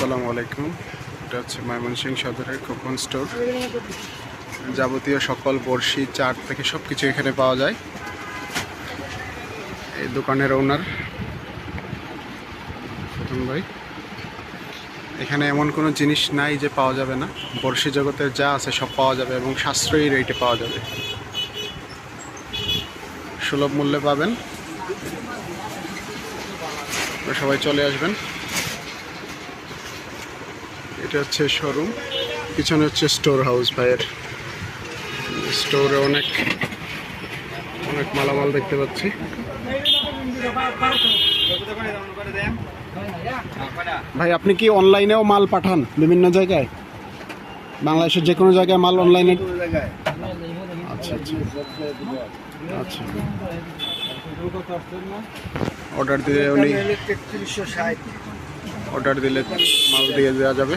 আসসালামু আলাইকুম। এটা হচ্ছে ময়মনসিংহ সদরের কোপন স্টোর যাবতীয় সকল বড়শি চার থেকে সব কিছু এখানে পাওয়া যায়। এই দোকানের ওনার প্রথম ভাই। এখানে এমন কোনো জিনিস নাই যে পাওয়া যাবে না। বড়শি জগতের যা আছে সব পাওয়া যাবে এবং সাশ্রয়ী রেটে পাওয়া যাবে। সুলভ মূল্যে পাবেন। সবাই চলে আসবেন। এটা হচ্ছে শোরুম পিছনে হচ্ছে স্টোর হাউস ভাইয়ের। স্টোরে অনেক অনেক মালামাল দেখতে পাচ্ছি। ভাই আপনি কি অনলাইনেও মাল পাঠান বিভিন্ন জায়গায়? বাংলাদেশের যে কোনো জায়গায় মাল অনলাইনে আচ্ছা আচ্ছা। আচ্ছা। অর্ডার দিলে উনি অর্ডার দিলে মাল দিয়ে দেওয়া যাবে।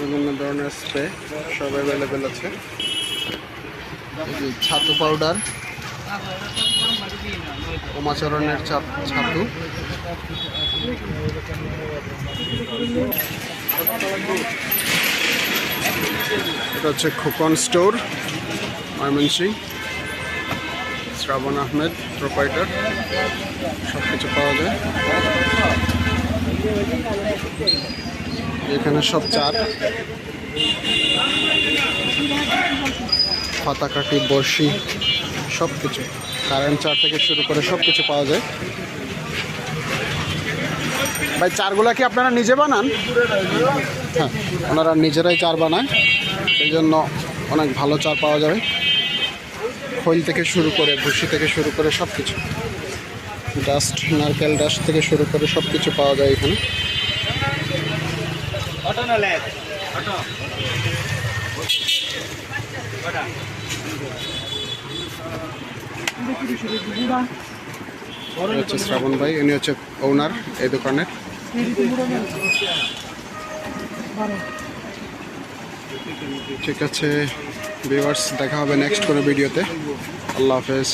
বিভিন্ন ধরনের স্প্রে সব অ্যাভেলেবেল আছে। ছাতু পাউডার ওমাচরণের চাপ ছাতু। এটা হচ্ছে খোকন স্টোর ময়মনসিং শ্রাবণ আহমেদ প্রোপাইটার সব কিছু পাওয়া যায়। এখানে সব চার। পাতাকাঠি বড়শি সব কিছু কারেন্ট চার থেকে শুরু করে সব কিছু পাওয়া যায়। ভাই, চারগুলা কি আপনারা নিজে বানান? হ্যাঁ ওনারা নিজেরাই চার বানায়। সেই জন্য অনেক ভালো চার পাওয়া যাবে। খৈল থেকে শুরু করে, ভুসি থেকে শুরু করে সব কিছু ডাস্ট, নারকেল ডাস্ট থেকে শুরু করে সব কিছু পাওয়া যায় এখানে। অটো না অটো শ্রাবণ ভাই, উনি হচ্ছে ওনার এই দোকানের। ঠিক আছে ভিউয়ার্স দেখা হবে নেক্সট কোনো ভিডিওতে আল্লাহ হাফেজ।